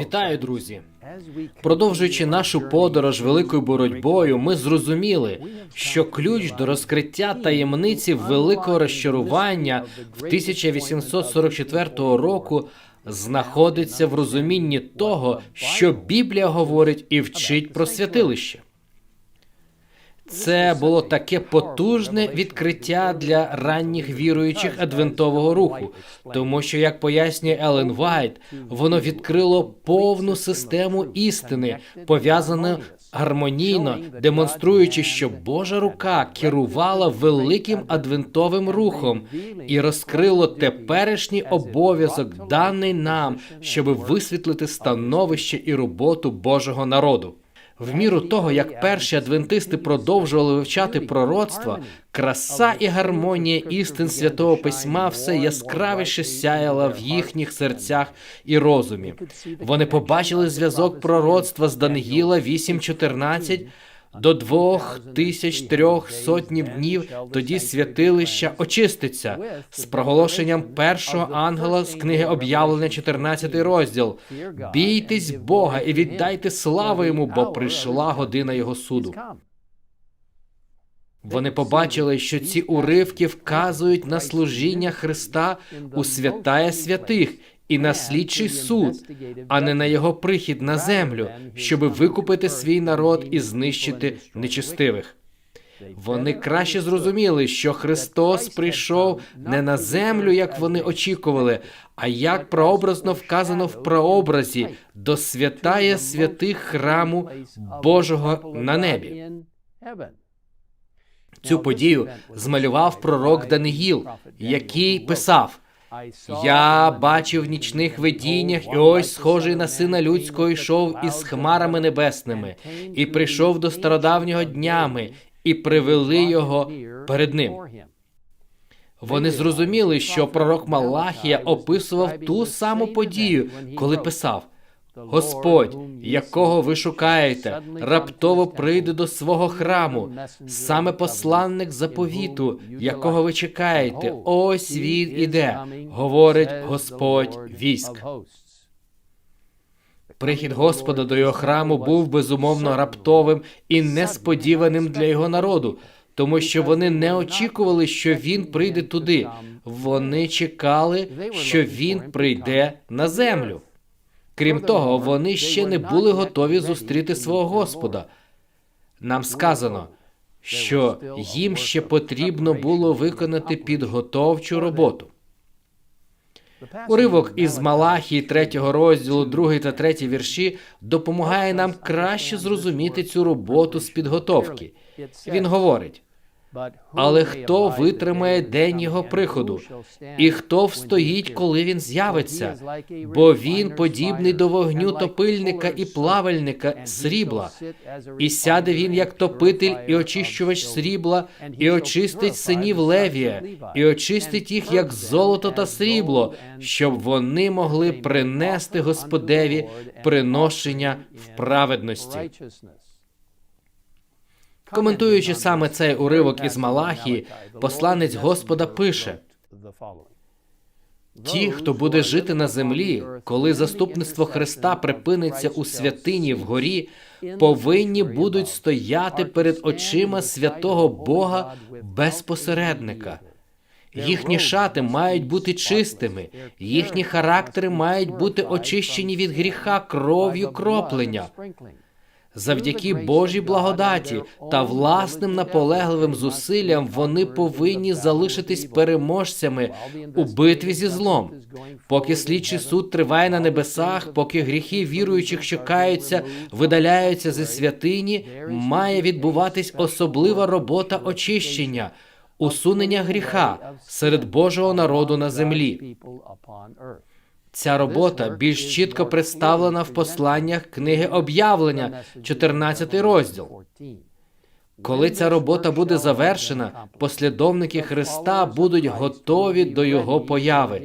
Вітаю, друзі! Продовжуючи нашу подорож великою боротьбою, ми зрозуміли, що ключ до розкриття таємниці великого розчарування в 1844 року знаходиться в розумінні того, що Біблія говорить і вчить про святилище. Це було таке потужне відкриття для ранніх віруючих адвентового руху, тому що, як пояснює Елен Вайт, воно відкрило повну систему істини, пов'язану гармонійно, демонструючи, що Божа рука керувала великим адвентовим рухом і розкрило теперішній обов'язок, даний нам, щоб висвітлити становище і роботу Божого народу. В міру того, як перші адвентисти продовжували вивчати пророцтва, краса і гармонія істин святого письма все яскравіше сяяла в їхніх серцях і розумі. Вони побачили зв'язок пророцтва з Даниїла 8.14 до двох тисяч трьох сотнів днів тоді святилища очиститься з проголошенням першого ангела з книги об'явлення, 14 розділ. Бійтесь Бога і віддайте славу йому, бо прийшла година його суду. Вони побачили, що ці уривки вказують на служіння Христа у святая святих і на слідчий суд, а не на його прихід на землю, щоби викупити свій народ і знищити нечестивих. Вони краще зрозуміли, що Христос прийшов не на землю, як вони очікували, а як прообразно вказано в прообразі до святая святих храму Божого на небі. Цю подію змалював пророк Даниїл, який писав. Я бачив нічних видіннях, і ось схожий на сина людського йшов із хмарами небесними, і прийшов до стародавнього днями, і привели його перед ним. Вони зрозуміли, що пророк Малахія описував ту саму подію, коли писав: Господь, якого ви шукаєте, раптово прийде до свого храму, саме посланник заповіту, якого ви чекаєте. Ось він іде, говорить Господь військ. Прихід Господа до його храму був безумовно раптовим і несподіваним для його народу, тому що вони не очікували, що він прийде туди. Вони чекали, що він прийде на землю. Крім того, вони ще не були готові зустріти свого Господа. Нам сказано, що їм ще потрібно було виконати підготовчу роботу. Уривок із Малахії третього розділу, другий та третій вірші допомагає нам краще зрозуміти цю роботу з підготовки. Він говорить: але хто витримає день його приходу, і хто встоїть, коли він з'явиться, бо він подібний до вогню топильника і плавальника срібла, і сяде він як топитель і очищувач срібла, і очистить синів Левія, і очистить їх як золото та срібло, щоб вони могли принести Господеві приношення в праведності. Коментуючи саме цей уривок із Малахії, посланець Господа пише: Ті, хто буде жити на землі, коли заступництво Христа припиниться у святині вгорі, повинні будуть стояти перед очима святого Бога без посередника. Їхні шати мають бути чистими, їхні характери мають бути очищені від гріха кров'ю кроплення. Завдяки Божій благодаті та власним наполегливим зусиллям вони повинні залишитись переможцями у битві зі злом. Поки слідчий суд триває на небесах, поки гріхи віруючих, що каються, видаляються зі святині, має відбуватись особлива робота очищення, усунення гріха серед Божого народу на землі. Ця робота більш чітко представлена в посланнях книги об'явлення, 14 розділ. Коли ця робота буде завершена, послідовники Христа будуть готові до Його появи.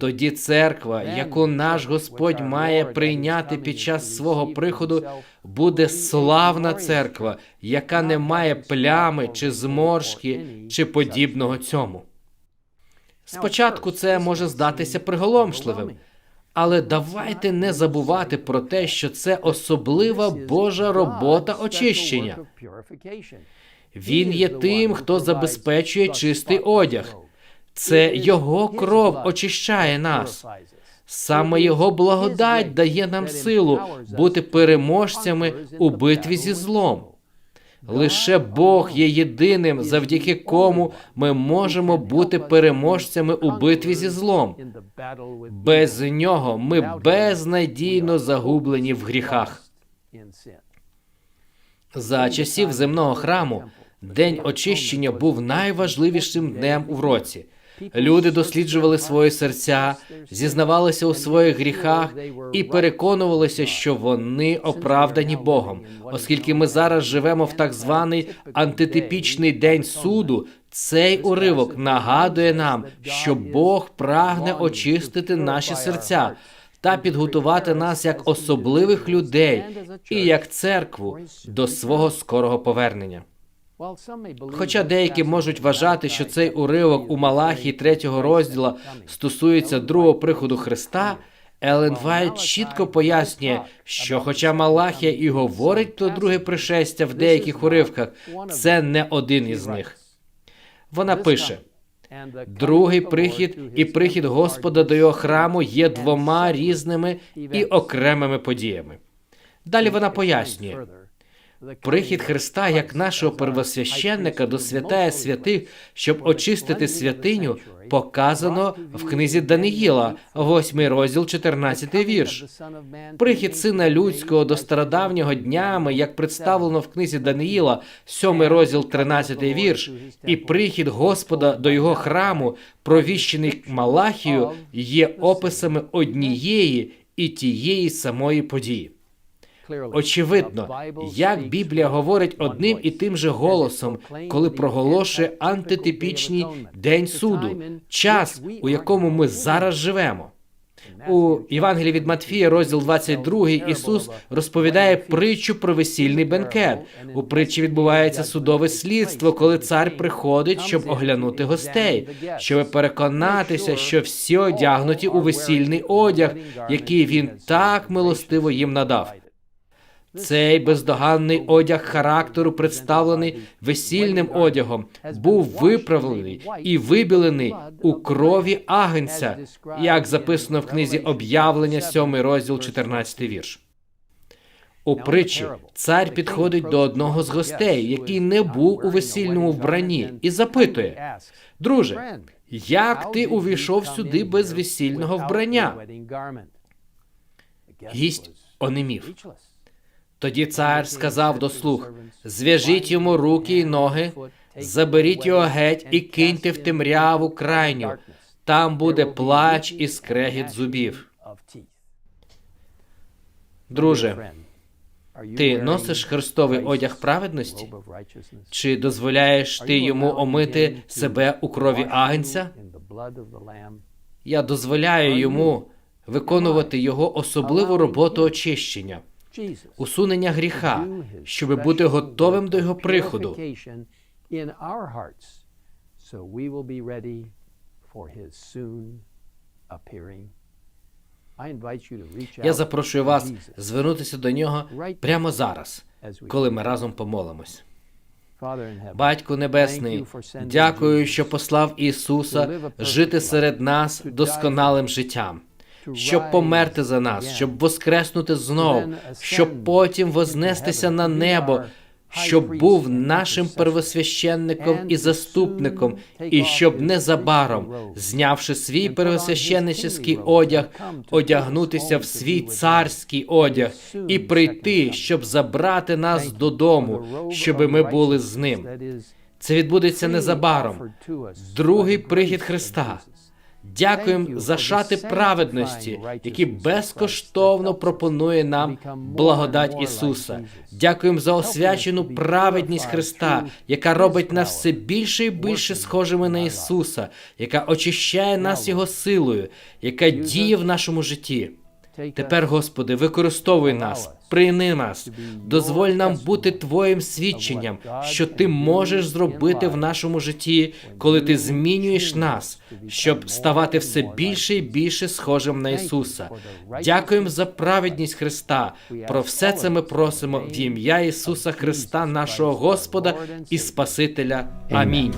Тоді церква, яку наш Господь має прийняти під час свого приходу, буде славна церква, яка не має плями чи зморшки, чи подібного цьому. Спочатку це може здатися приголомшливим, Але давайте не забувати про те, що це особлива Божа робота очищення. Він є тим, хто забезпечує чистий одяг. Це його кров очищає нас. Саме його благодать дає нам силу бути переможцями у битві зі злом. Лише Бог є єдиним, завдяки кому ми можемо бути переможцями у битві зі злом. Без нього ми безнадійно загублені в гріхах. За часів земного храму день очищення був найважливішим днем у році. Люди досліджували свої серця, зізнавалися у своїх гріхах і переконувалися, що вони оправдані Богом, оскільки ми зараз живемо в так званий антитипічний день суду. Цей уривок нагадує нам, що Бог прагне очистити наші серця та підготувати нас як особливих людей і як церкву до свого скорого повернення. Хоча деякі можуть вважати, що цей уривок у Малахії третього розділа стосується другого приходу Христа, Елен Вайт чітко пояснює, що, хоча Малахія і говорить про друге пришестя в деяких уривках, це не один із них. Вона пише: другий прихід і прихід Господа до його храму є двома різними і окремими подіями. Далі вона пояснює. Прихід Христа як нашого первосвященника до святая святих, щоб очистити святиню, показано в книзі Даниїла, 8 розділ, 14 вірш. Прихід сина людського до стародавнього днями, як представлено в книзі Даниїла, 7 розділ, 13 вірш, і прихід Господа до його храму, провіщений Малахію, є описами однієї і тієї самої події. Очевидно, як Біблія говорить одним і тим же голосом, коли проголошує антитипічний день суду, час, у якому ми зараз живемо. У Євангелії від Матфія, розділ 22, Ісус розповідає притчу про весільний бенкет. У притчі відбувається судове слідство, коли цар приходить, щоб оглянути гостей, щоб переконатися, що всі одягнуті у весільний одяг, який він так милостиво їм надав. Цей бездоганний одяг характеру, представлений весільним одягом, був виправлений і вибілений у крові агенця, як записано в книзі об'явлення, 7 розділ, 14 вірш. У притчі цар підходить до одного з гостей, який не був у весільному вбранні, і запитує: Друже, як ти увійшов сюди без весільного вбрання? Гість онемів. Тоді цар сказав до слуг: зв'яжіть йому руки й ноги, заберіть його геть і киньте в темряву крайню. Там буде плач і скрегіт зубів. Друже, ти носиш христовий одяг праведності? Чи дозволяєш ти йому омити себе у крові агнця? Я дозволяю йому виконувати його особливу роботу очищення усунення гріха, щоб бути готовим до його приходу. Я запрошую вас звернутися до нього прямо зараз, коли ми разом помолимось. Батько Небесний, дякую, що послав Ісуса жити серед нас досконалим життям щоб померти за нас, щоб воскреснути знов, щоб потім вознестися на небо, щоб був нашим первосвященником і заступником, і щоб незабаром, знявши свій первосвященнический одяг, одягнутися в свій царський одяг і прийти, щоб забрати нас додому, щоб ми були з ним. Це відбудеться незабаром. Другий прихід Христа. Дякуємо за шати праведності, які безкоштовно пропонує нам благодать Ісуса. Дякуємо за освячену праведність Христа, яка робить нас все більше і більше схожими на Ісуса, яка очищає нас Його силою, яка діє в нашому житті. Тепер, Господи, використовуй нас, прийми нас, дозволь нам бути Твоїм свідченням, що Ти можеш зробити в нашому житті, коли Ти змінюєш нас, щоб ставати все більше і більше схожим на Ісуса. Дякуємо за праведність Христа. Про все це ми просимо в ім'я Ісуса Христа, нашого Господа і Спасителя. Амінь.